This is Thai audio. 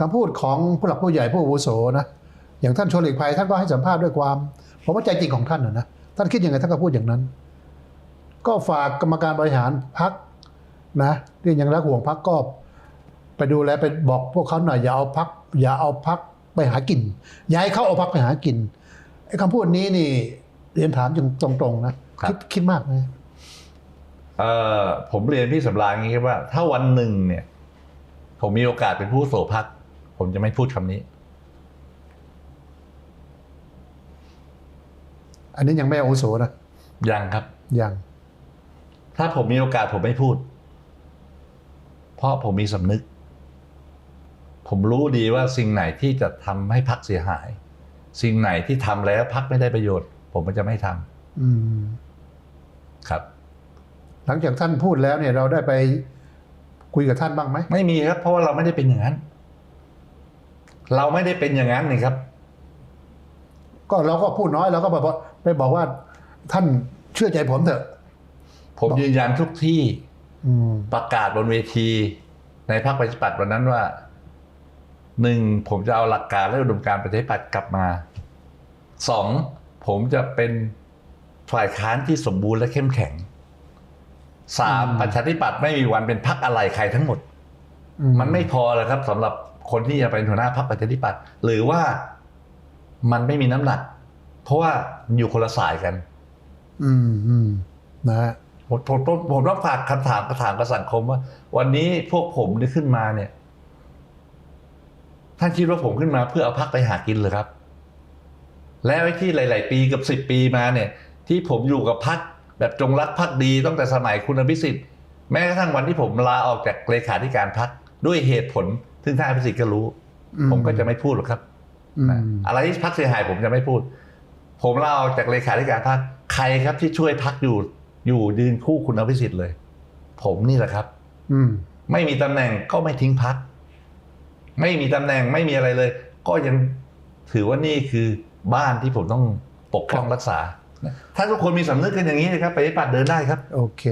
คำพูดของผู้หลักผู้ใหญ่ผู้อาวุโสนะอย่างท่านชวนหลีกภัยท่านก็ให้สัมภาษณ์ด้วยความผมว่าใจจริงของท่านนะนะท่านคิดยังไงท่านก็พูดอย่างนั้น ก็ฝากกรรมการบริหารพักนะที่ยังรักห่วงพักก็ไปดูแลไปบอกพวกเขาหน่อยอย่าเอาพักอย่าเอาพักไปหากินอย่าให้เขาเอาพักไปหากินไอ้คำพูดนี้นี่เรียนถามตรงๆนะครับคิดคิดมากไหมเอ่อผมเรียนพี่สำราญอย่างนี้ครับว่า ถ้าวันหนึ่งเนี่ย ผมมีโอกาสเป็นผู้โสพัก ผมจะไม่พูดคำนี้ อันนี้ยังไม่อาวุโสนะยังครับ ยัง ถ้าผมมีโอกาสผมไม่พูด เพราะผมมีสำนึก ผมรู้ดีว่าสิ่งไหนที่จะทำให้พักเสียหาย สิ่งไหนที่ทำแล้วพักไม่ได้ประโยชน์ ผมก็จะไม่ทำอืมครับ หลังจากท่านพูดแล้วเนี่ยเราได้ไปคุยกับท่านบ้างไหม ไม่มีครับ เพราะว่าเราไม่ได้เป็นอย่างนั้น เราไม่ได้เป็นอย่างนั้นนี่ครับ ก็เราก็พูดน้อยเราก็บอกไปบอกว่า ท่านเชื่อใจผมเถอะ ผมบอกยืนยันทุกที่อืมประกาศบนเวที ในพรรคประชาธิปัตย์วันนั้นว่าหนึ่งผมจะเอาหลักการและอุดมการณ์ประชาธิปัตย์กลับมาสองผมจะเป็นฝ่ายค้านที่สมบูรณ์และเข้มแข็งสามประชาธิปัตย์ไม่มีวันเป็นพรรคอะไรใครทั้งหมดอืมันไม่พอแล้วครับสำหรับ คนที่จะเป็นหัวหน้าพรรคประชาธิปัตย์หรือว่ามันไม่มีน้ำหนัก เพราะว่าอยู่คนละสายกัน อืมอืมนะฮะผมผมผมผมต้องฝากคำถามกระถามกับสังคมว่า วันนี้พวกผมนี่ขึ้นมาเนี่ย ท่านคิดว่าผมขึ้นมาเพื่อเอาพักไปหากินเหรือครับ แล้วไอ้ที่หลาย ๆ ปีกับสิบ10ปีมาเนี่ย ที่ผมอยู่กับพักแบบจงรักพักดีตั้งแต่สมัยคุณอภิสิทธิ์แม้กระทั่งวันที่ผมลาออกจากเลขาธิการพักด้วยเหตุผล ซึ่งท่านอภิสิทธิ์ก็รู้อืผมก็จะไม่พูดหรอกครับอืมนะอะไรที่พักเสียหายผมจะไม่พูด ผมลาออกจากเลขาธิการพักใครครับที่ช่วยพักอยู่อยู่ยืนคู่คุณอภิสิทธิ์เลย ผมนี่แหละครับ อืมไม่มีตำแหน่งก็ไม่ทิ้งพัก ไม่มีตำแหน่งไม่มีอะไรเลย ก็ยังถือว่านี่คือบ้านที่ผมต้องปกป้องรักษา ถ้าทุกคนมีสำนึกกันอย่างนี้นะครับไปฏิบัติเดินได้ครับ โอเค